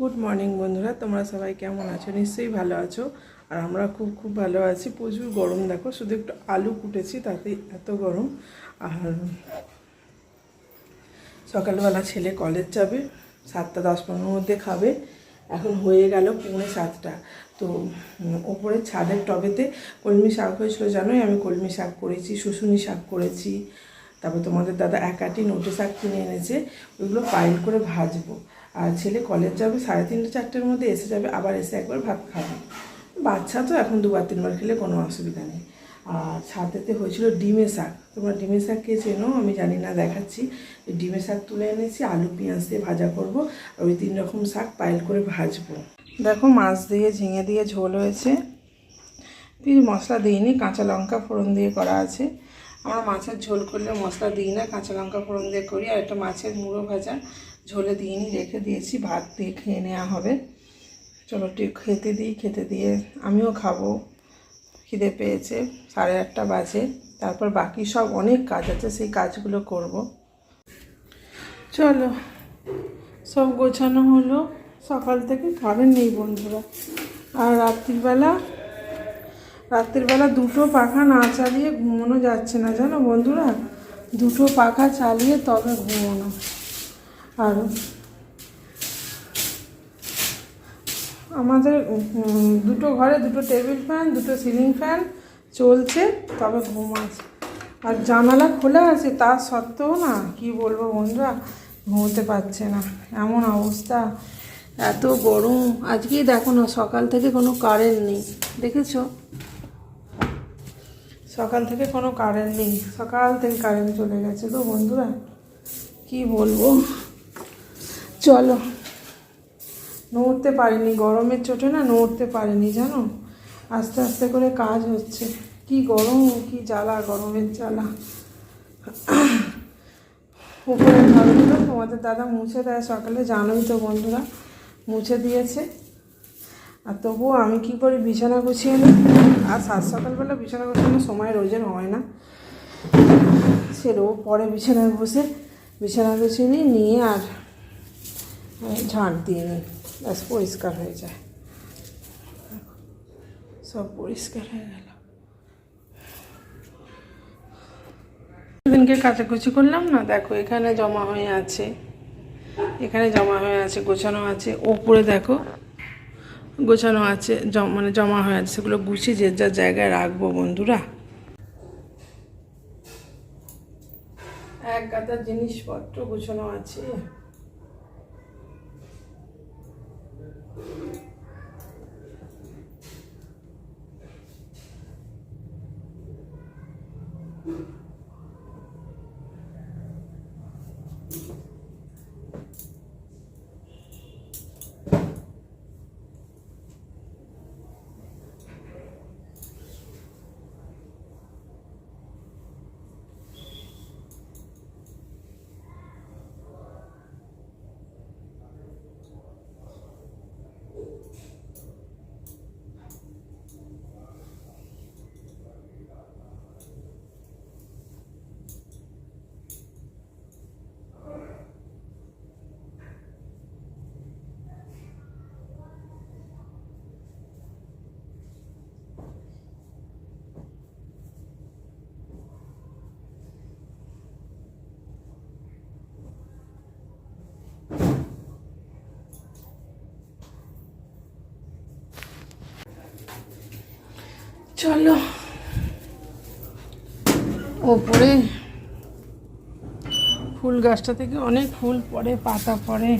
Good morning বন্ধুরা। তোমরা সবাই কেমন আছো? নিশ্চয়ই ভালো আছো। আর আমরা খুব খুব ভালো আছি। প্রচুর গরম, দেখো। শুধু একটু আলু কুটেছি তাতেই এত গরম। আর সকালবেলা ছেলে কলেজ যাবে, সাতটা, দশ, পনেরোর মধ্যে খাবে। এখন হয়ে গেল পৌনে সাতটা। তো ওপরে ছাদের টবেতে কলমি শাক হয়েছিল, জানোই? আমি কলমি শাক করেছি, শুশুনি শাক করেছি। তারপর তোমাদের দাদা একাটি নোটে শাক কিনে এনেছে, ওইগুলো পাইল করে ভাজবো। আর ছেলে কলেজ যাবে সাড়ে তিনটে, চারটের মধ্যে এসে যাবে, আবার এসে একবার ভাত খাবে। বাচ্চা তো এখন দুবার, তিনবার খেলে কোনো অসুবিধা নেই। আর ছাদেতে হয়েছিল ডিমের শাক। তোমরা ডিমের শাক কে চেনো? আমি জানি না, দেখাচ্ছি। ডিমের শাক তুলে এনেছি, আলু, পেঁয়াজ দিয়ে ভাজা করব, আর ওই তিন রকম শাক পাইল করে ভাজবো। দেখো মাছ দিয়ে ঝিঙে দিয়ে ঝোল হয়েছে। মশলা দিইনি, কাঁচা লঙ্কা ফোড়ন দিয়ে করা আছে। আমরা মাছের ঝোল করলে মশলা দিই না, কাঁচা লঙ্কা ফোড়ন দিয়ে করি, আর একটা মাছের মুড়ো ভাজা ঝোলে দিইনি, রেখে দিয়েছি, ভাত দিয়ে খেয়ে নেওয়া হবে। চলো ঠিক খেতে দিই, খেতে দিয়ে আমিও খাব। খিদে পেয়েছে, সাড়ে আটটা বাজে, তারপর বাকি সব অনেক কাজ আছে, সেই কাজগুলো করব। চলো, সব গোছানো হলো, সকাল থেকে কারেন্ট নেই বন্ধুরা। আর রাত্রিবেলা রাত্রিবেলা দুটো পাখা না চালিয়ে ঘুমানো যাচ্ছে না, জানো বন্ধুরা? দুটো পাখা চালিয়ে তবে ঘুমানো। আর আমাদের দুটো ঘরে দুটো টেবিল ফ্যান, দুটো সিলিং ফ্যান চলছে, তবে ঘুম আছে। আর জানালা খোলা আছে, তা সত্ত্বেও না, কি বলব বন্ধুরা, ঘুমোতে পারছে না। এমন অবস্থা, এত গরম। আজকেই দেখো না, সকাল থেকে কোনো কারেন্ট নেই, দেখেছ? সকাল থেকে কোনো কারেন্ট নেই। সকাল থেকে কারেন্ট চলে গেছে তো বন্ধুরা, কি বলব? চলো। নড়তে পারিনি, গরমের চোটে না নড়তে পারিনি, জানো? আস্তে আস্তে করে কাজ হচ্ছে। কি গরম, কি জ্বালা, গরমের জ্বালা। উপরের ঘরগুলো তোমাদের দাদা মুছে দেয় সকালে, জানোই তো বন্ধুরা, মুছে দিয়েছে। আর তবুও আমি কি করি, বিছানা গুছিয়ে নিই। আর সাত সকালবেলা বিছানা গুছানোর সময় রোজের হয় না। সেরও পরে বিছানায় বসে বিছানা গুছিয়ে নিই, নিয়ে আর ঝাঁট দিয়ে নিই। ব্যাস, পরিষ্কার হয়ে যায়। সব পরিষ্কার হয়ে গেল। সেদিনকে কাচাকুচি করলাম না? দেখো, এখানে জমা হয়ে আছে। এখানে জমা হয়ে আছে, গোছানো আছে। ওপরে দেখো গোছানো আছে মানে জমা হয়ে আছে, সেগুলো গুছিয়ে যে যার জায়গায় রাখব বন্ধুরা। এক গাদা জিনিসপত্র গোছানো আছে। চলো। ওপরে ফুল গাছটা থেকে অনেক ফুল পড়ে, পাতা পড়ে।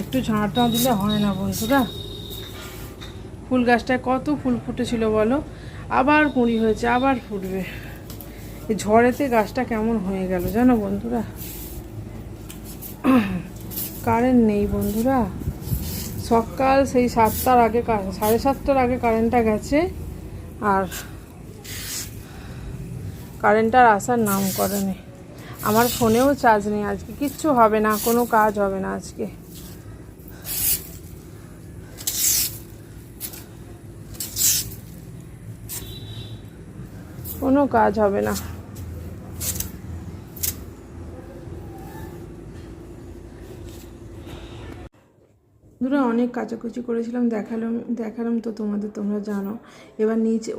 একটু ঝাঁটা দিলে হয় না বন্ধুরা। ফুল গাছটায় কত ফুল ফুটেছিল বলো? আবার কুঁড়ি হয়েছে, আবার ফুটবে। ঝড়েতে গাছটা কেমন হয়ে গেল জানো বন্ধুরা? কারেন্ট নেই বন্ধুরা। সকাল সেই সাতটার আগে সাড়ে সাতটার আগে কারেন্টটা গেছে। আর কারেন্টটার আসার নাম করেনি। আমার ফোনেও চার্জ নেই আজকে, কিচ্ছু হবে না, কোনো কাজ হবে না আজকে। কোনো কাজ হবে না। বন্ধুরা, অনেক কাচাকুচি করেছিলাম, দেখালাম দেখালাম তো তোমাদের, তোমরা জানো। এবার নিচে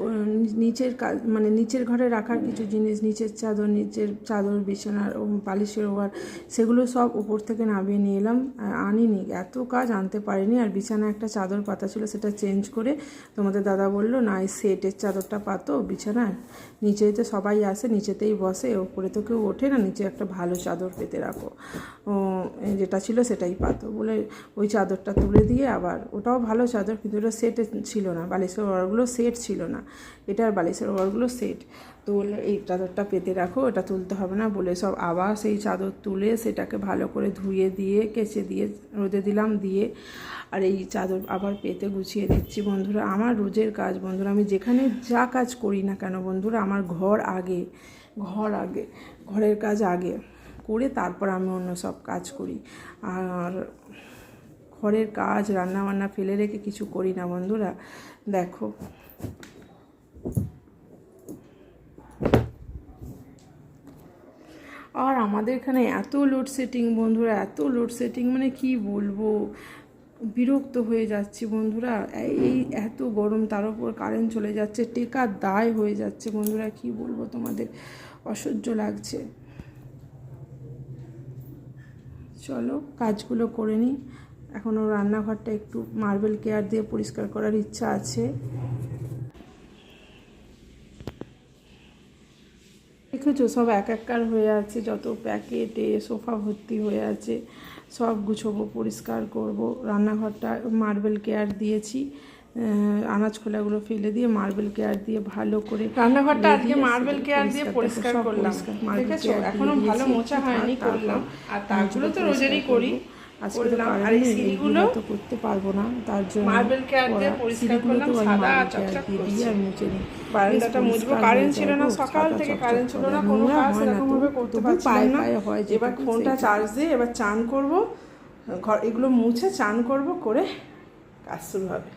নিচের মানে নিচের ঘরে রাখার কিছু জিনিস, নিচের চাদর নিচের চাদর বিছানার ও বালিশের ওভার, সেগুলো সব উপর থেকে নামিয়ে নিয়ে এলাম আনিনি। এত কাজ আনতে পারিনি, আর বিছানায় একটা চাদর পাতা ছিল, সেটা চেঞ্জ করে তোমাদের দাদা বলল, না, এই সেটের চাদরটা পাতো বিছানায় নিচেই তো সবাই আসে, নিচেতেই বসে, ওপরে তো কেউ ওঠে না, নিচে একটা ভালো চাদর পেতে রাখো। ও, যেটা ছিল সেটাই পাতো, বলে ওই চাদরটা তুলে দিয়ে আবার, ওটাও ভালো চাদর, কিন্তু ওটা সেটে ছিল না, বালিশের ওয়ারগুলো সেট ছিল না। এটার বালিশের ওয়ারগুলো সেট তো এই চাদরটা পেতে রাখো, এটা তুলতে হবে না। বলে সব আবার সেই চাদর তুলে সেটাকে ভালো করে ধুয়ে দিয়ে, কেচে দিয়ে, রোদে দিলাম দিয়ে, আর এই চাদর আবার পেতে গুছিয়ে দিচ্ছি। বন্ধুরা, আমার রোজের কাজ, বন্ধুরা, আমি যেখানে যা কাজ করি না কেন, বন্ধুরা, আমার ঘর আগে ঘর আগে, ঘরের কাজ আগে করে তারপর আমি অন্য সব কাজ করি। আর ঘরের কাজ রান্না বান্না ফেলে রেখে কিছু করি না বন্ধুরা। দেখো। আর আমাদের এখানে এত লোডশেডিং বন্ধুরা, এত লোডশেডিং মানে কি বলব? বিরক্ত হয়ে যাচ্ছি বন্ধুরা। এই এত গরম, তার উপর কারেন্ট চলে যাচ্ছে, টেকার দায় হয়ে যাচ্ছে বন্ধুরা, কি বলব তোমাদের? অসহ্য লাগছে। চলো, কাজগুলো করে নিই। এখনও রান্নাঘরটা একটু মার্বেল কেয়ার দিয়ে পরিষ্কার করার ইচ্ছা আছে। দেখেছ সব এক এককার হয়ে আছে যত প্যাকেটে সোফা ভর্তি হয়ে আছে সব গুছোবো পরিষ্কার করব। রান্নাঘরটা মার্বেল কেয়ার দিয়েছি আনাজ খোলাগুলো ফেলে দিয়ে মার্বেল কেয়ার দিয়ে ভালো করে রান্নাঘরটা আজকে মার্বেল কেয়ার দিয়ে পরিষ্কার করলাম। মার্বেল দেখেছ এখনও ভালো মোছা হয়নি করলাম। আর তারগুলো তো রোজেরই করি। আজকে তো তো করতে পারব না। তার জন্য মার্বেল কেয়ার পরিষ্কার করলাম, সাদা চকচক দিয়ে আর মুছে নিই। বারান্দাটা মুছবো কারেন্ট ছিল না সকাল থেকে কারেন্ট ছিল না কোনো নোংরা কাজ না। সেরকম তো, ভাবে করতে পারছিলাম না। এবার ফোনটা চার্জ দিয়ে এবার চান করব ঘর এগুলো মুছে চান করব করে কাজ শুরু হবে।